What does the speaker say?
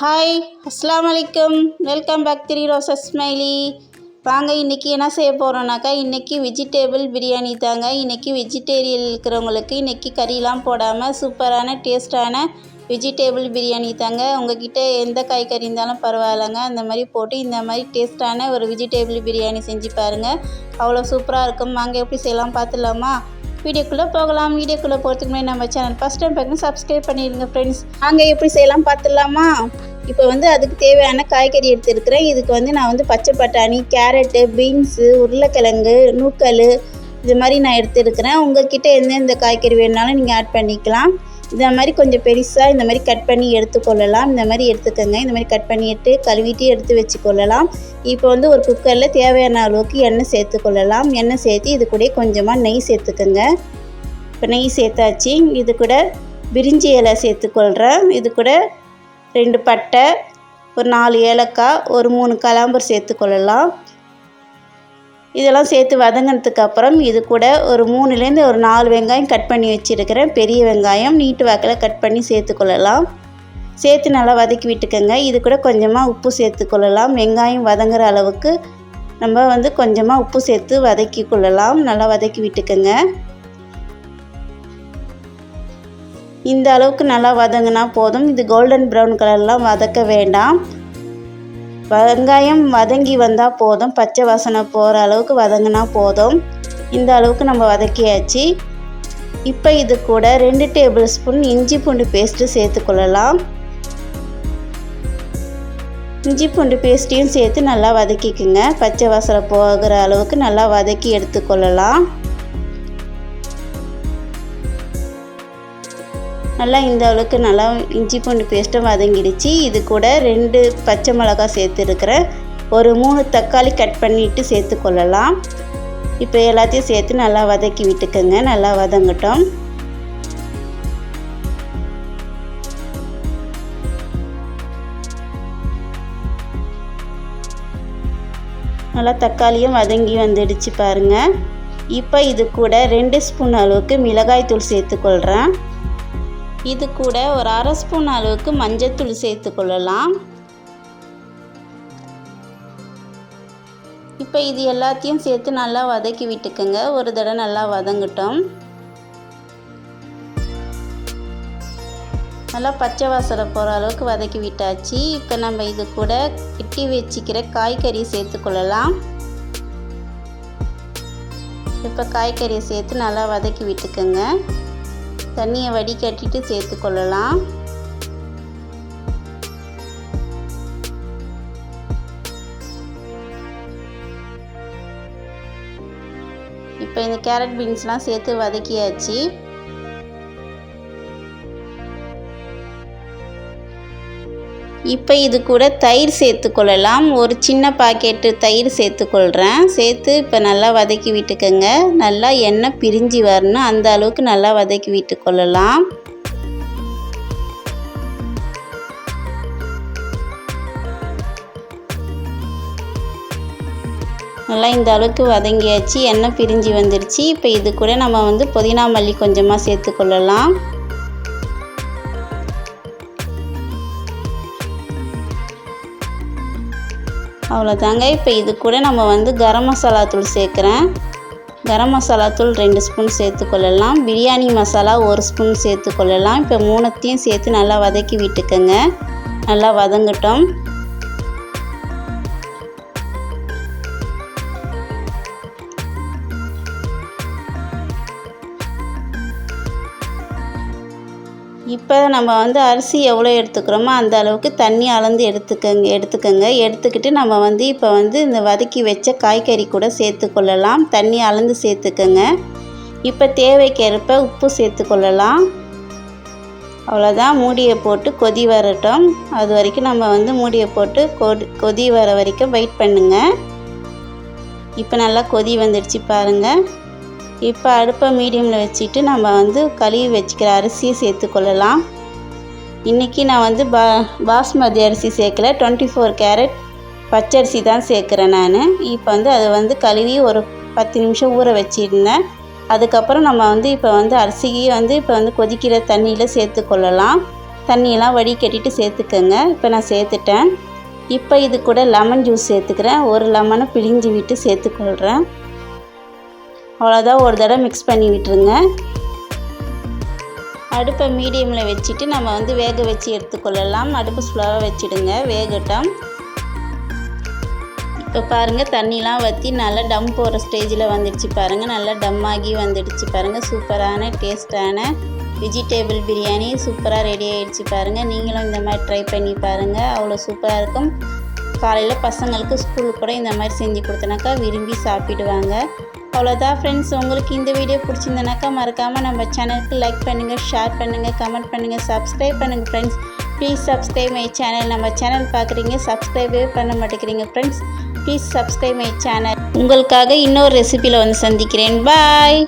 Hi அஸ்லாம் வலைக்கம் welcome back three roses smiley வாங்க இன்றைக்கி என்ன செய்ய போகிறோன்னாக்கா இன்றைக்கி வெஜிடேபிள் பிரியாணி தாங்க. இன்றைக்கி வெஜிடேரியன் இருக்கிறவங்களுக்கு இன்றைக்கி கறிலாம் போடாமல் சூப்பரான டேஸ்ட்டான வெஜிடேபிள் பிரியாணி தாங்க. உங்ககிட்ட எந்த காய்கறி இருந்தாலும் பரவாயில்லைங்க. அந்த மாதிரி போட்டு இந்த மாதிரி டேஸ்ட்டான ஒரு வெஜிடேபிள் பிரியாணி செஞ்சு பாருங்கள் அவ்வளோ சூப்பராக இருக்கும். வாங்க எப்படி செய்யலாம் பார்த்துலாமா வீடியோக்குள்ளே போகலாம். வீடியோக்குள்ளே போகிறதுக்கு முன்னாடி நம்ம சேனல் ஃபஸ்ட் டைம் பார்க்கணும் சப்ஸ்கிரைப் பண்ணிடுங்க ஃப்ரெண்ட்ஸ் வாங்க எப்படி செய்யலாம் பார்த்துடலாமா? இப்போ வந்து அதுக்கு தேவையான காய்கறி எடுத்துருக்கிறேன். இதுக்கு வந்து நான் வந்து பச்சை பட்டாணி கேரட்டு பீன்ஸு உருளைக்கிழங்கு நூக்கல் இது மாதிரி நான் எடுத்துருக்கிறேன். உங்கள்கிட்ட எந்தெந்த காய்கறி வேணுனாலும் நீங்கள் ஆட் பண்ணிக்கலாம். இந்த மாதிரி கொஞ்சம் பெருசாக இந்த மாதிரி கட் பண்ணி எடுத்துக்கொள்ளலாம் இந்த மாதிரி எடுத்துக்கோங்க. இந்த மாதிரி கட் பண்ணிட்டு கழுவிட்டு எடுத்து வச்சுக்கொள்ளலாம் இப்போ வந்து ஒரு குக்கரில் தேவையான அளவுக்கு எண்ணெய் சேர்த்துக்கொள்ளலாம் எண்ணெய் சேர்த்து இது கூட கொஞ்சமாக நெய் சேர்த்துக்கோங்க. இப்போ நெய் சேர்த்தாச்சு. இது கூட பிரிஞ்சி இலை சேர்த்துக்கொள்கிறேன் இது கூட ரெண்டு பட்டை ஒரு நாலு ஏலக்காய் ஒரு மூணு கலாம்பர் சேர்த்துக்கொள்ளலாம் இதெல்லாம் சேர்த்து வதங்கினதுக்கு அப்புறம் இது கூட ஒரு மூணுலேருந்து ஒரு நாலு வெங்காயம் கட் பண்ணி வச்சுருக்கிறேன். பெரிய வெங்காயம் நீட்டு வாக்கில் கட் பண்ணி சேர்த்துக்கொள்ளலாம் சேர்த்து நல்லா வதக்கி விட்டுக்கோங்க. இது கூட கொஞ்சமாக உப்பு சேர்த்துக்கொள்ளலாம் வெங்காயம் வதங்குற அளவுக்கு நம்ம வந்து கொஞ்சமாக உப்பு சேர்த்து வதக்கி கொள்ளலாம். நல்லா வதக்கி விட்டுக்கோங்க. இந்த அளவுக்கு நல்லா வதங்கினா போதும். இது கோல்டன் ப்ரௌன் கலர்லாம் வதக்க வேண்டாம். வெங்காயம் வதங்கி வந்தால் போதும். பச்சை வாசனை போகிற அளவுக்கு வதங்கினா போதும். இந்த அளவுக்கு நம்ம வதக்கியாச்சு. இப்போ இது கூட ரெண்டு டேபிள் ஸ்பூன் இஞ்சி பூண்டு பேஸ்ட்டு சேர்த்துக்கொள்ளலாம் இஞ்சி பூண்டு பேஸ்ட்டையும் சேர்த்து நல்லா வதக்கிக்குங்க. பச்சை வாசனை போகிற அளவுக்கு நல்லா வதக்கி எடுத்துக்கொள்ளலாம் நல்லா இந்த அளவுக்கு நல்லா இஞ்சி பூண்டு பேஸ்ட்டும் வதங்கிடுச்சு. இது கூட ரெண்டு பச்சை மிளகா சேர்த்துருக்குறேன். ஒரு மூணு தக்காளி கட் பண்ணிவிட்டு சேர்த்துக்கொள்ளலாம் இப்போ எல்லாத்தையும் சேர்த்து நல்லா வதக்கி விட்டுக்கோங்க. நல்லா வதங்கட்டும். நல்லா தக்காளியும் வதங்கி வந்துடுச்சு பாருங்கள் இப்போ இது கூட ரெண்டு ஸ்பூன் அளவுக்கு மிளகாய் தூள் சேர்த்துக்கொள்கிறேன் இது கூட ஒரு அரை ஸ்பூன் அளவுக்கு மஞ்சத்தூள் சேர்த்து கொள்ளலாம். இப்போ இது எல்லாத்தையும் சேர்த்து நல்லா வதக்கி விட்டுக்குங்க. ஒரு தடவை நல்லா வதங்கட்டும். நல்லா பச்சை வாசனை போகிற அளவுக்கு வதக்கி விட்டாச்சு. இப்போ நம்ம இது கூட கிட்டி வச்சுக்கிற காய்கறி சேர்த்துக்கொள்ளலாம் இப்போ காய்கறியை சேர்த்து நல்லா வதக்கி விட்டுக்குங்க. தண்ணியை வடிகட்டிட்டு சேர்த்துக்கொள்ளலாம் இப்போ இந்த கேரட் பீன்ஸ்லாம் சேர்த்து வதக்கியாச்சு. இப்போ இது கூட தயிர் சேர்த்துக்கொள்ளலாம் ஒரு சின்ன பாக்கெட்டு தயிர் சேர்த்துக்கொள்கிறேன் சேர்த்து இப்போ நல்லா வதக்கி விட்டுக்கோங்க. நல்லா எண்ணெய் பிரிஞ்சு வரணும். அந்த அளவுக்கு நல்லா வதக்கி விட்டுக்கொள்ளலாம் நல்லா இந்த அளவுக்கு வதங்கியாச்சு. எண்ணெய் பிரிஞ்சு வந்துடுச்சு இப்போ இது கூட நம்ம வந்து புதினா மல்லி கொஞ்சமாக சேர்த்துக்கொள்ளலாம் அவ்வளோதாங்க. இப்போ இது கூட நம்ம வந்து கரம் மசாலா தூள் சேர்க்குறேன். கரம் மசாலா தூள் ரெண்டு ஸ்பூன் சேர்த்துக்கொள்ளலாம் பிரியாணி மசாலா ஒரு ஸ்பூன் சேர்த்துக்கொள்ளலாம் இப்போ மூணுத்தையும் சேர்த்து நல்லா வதக்கி விட்டுக்கோங்க. நல்லா வதங்கட்டும். இப்போ நம்ம வந்து அரிசி எவ்வளோ எடுத்துக்கிறோமோ அந்த அளவுக்கு தண்ணி அளந்து எடுத்துக்கங்க எடுத்துக்கோங்க. எடுத்துக்கிட்டு நம்ம வந்து இப்போ வந்து இந்த வதக்கி வச்ச காய்கறி கூட சேர்த்துக்கொள்ளலாம். தண்ணி அளந்து சேர்த்துக்கங்க. இப்போ தேவைக்கேற்ப உப்பு சேர்த்துக்கொள்ளலாம். அவ்வளோதான். மூடியை போட்டு கொதி வரட்டும். அது வரைக்கும் நம்ம வந்து மூடியை போட்டு கொதி கொதி வர வரைக்கும் வெயிட் பண்ணுங்கள் இப்போ நல்லா கொதி வந்துடுச்சு பாருங்கள் இப்போ அடுப்பை மீடியமில் வச்சுட்டு நம்ம வந்து கழுவி வச்சுக்கிற அரிசியை சேர்த்துக்கொள்ளலாம் இன்றைக்கி நான் வந்து பா பாஸ்மதி அரிசி சேர்க்கல. டுவெண்ட்டி ஃபோர் கேரட் பச்சரிசி தான் சேர்க்குறேன் நான். இப்போ வந்து அதை வந்து கழுவி ஒரு பத்து நிமிஷம் ஊற வச்சுருந்தேன். அதுக்கப்புறம் நம்ம வந்து இப்போ வந்து அரிசியை வந்து இப்போ வந்து கொதிக்கிற தண்ணியில் சேர்த்துக்கொள்ளலாம் தண்ணியெல்லாம் வடிகட்டிட்டு சேர்த்துக்கோங்க. இப்போ நான் சேர்த்துட்டேன். இப்போ இது கூட லெமன் ஜூஸ் சேர்த்துக்கிறேன். ஒரு லெமனை பிழிஞ்சு விட்டு சேர்த்துக்கொள்கிறேன் அவ்வளோதான் ஒரு தடவை மிக்ஸ் பண்ணி விட்டுருங்க. அடுப்பை மீடியமில் வச்சுட்டு நம்ம வந்து வேக வச்சு எடுத்துக்கொள்ளலாம். அடுப்பு ஸ்லோவாக வச்சுடுங்க வேகட்டும். இப்போ பாருங்கள் தண்ணிலாம் வற்றி நல்லா டம் போகிற ஸ்டேஜில் வந்துடுச்சு பாருங்கள் நல்லா டம் ஆகி வந்துடுச்சு பாருங்கள் சூப்பரான டேஸ்டான வெஜிடேபிள் பிரியாணி சூப்பராக ரெடி ஆகிடுச்சு பாருங்கள் நீங்களும் இந்த மாதிரி ட்ரை பண்ணி பாருங்கள் அவ்வளோ சூப்பராக இருக்கும். காலையில் பசங்களுக்கு ஸ்கூலுக்கு கூட இந்த மாதிரி செஞ்சு கொடுத்தனாக்கா விரும்பி சாப்பிடுவாங்க. அவ்வளோதான் ஃப்ரெண்ட்ஸ் உங்களுக்கு இந்த வீடியோ பிடிச்சிருந்தனாக்கா மறக்காமல் நம்ம சேனலுக்கு லைக் பண்ணுங்கள் ஷேர் பண்ணுங்கள் கமெண்ட் பண்ணுங்கள் சப்ஸ்கிரைப் பண்ணுங்கள் friends please subscribe my channel நம்ம சேனல் பார்க்குறீங்க சப்ஸ்கிரைபே பண்ண மாட்டேங்கிறீங்க friends please subscribe my channel உங்களுக்காக இன்னொரு ரெசிபியில் வந்து சந்திக்கிறேன். பாய்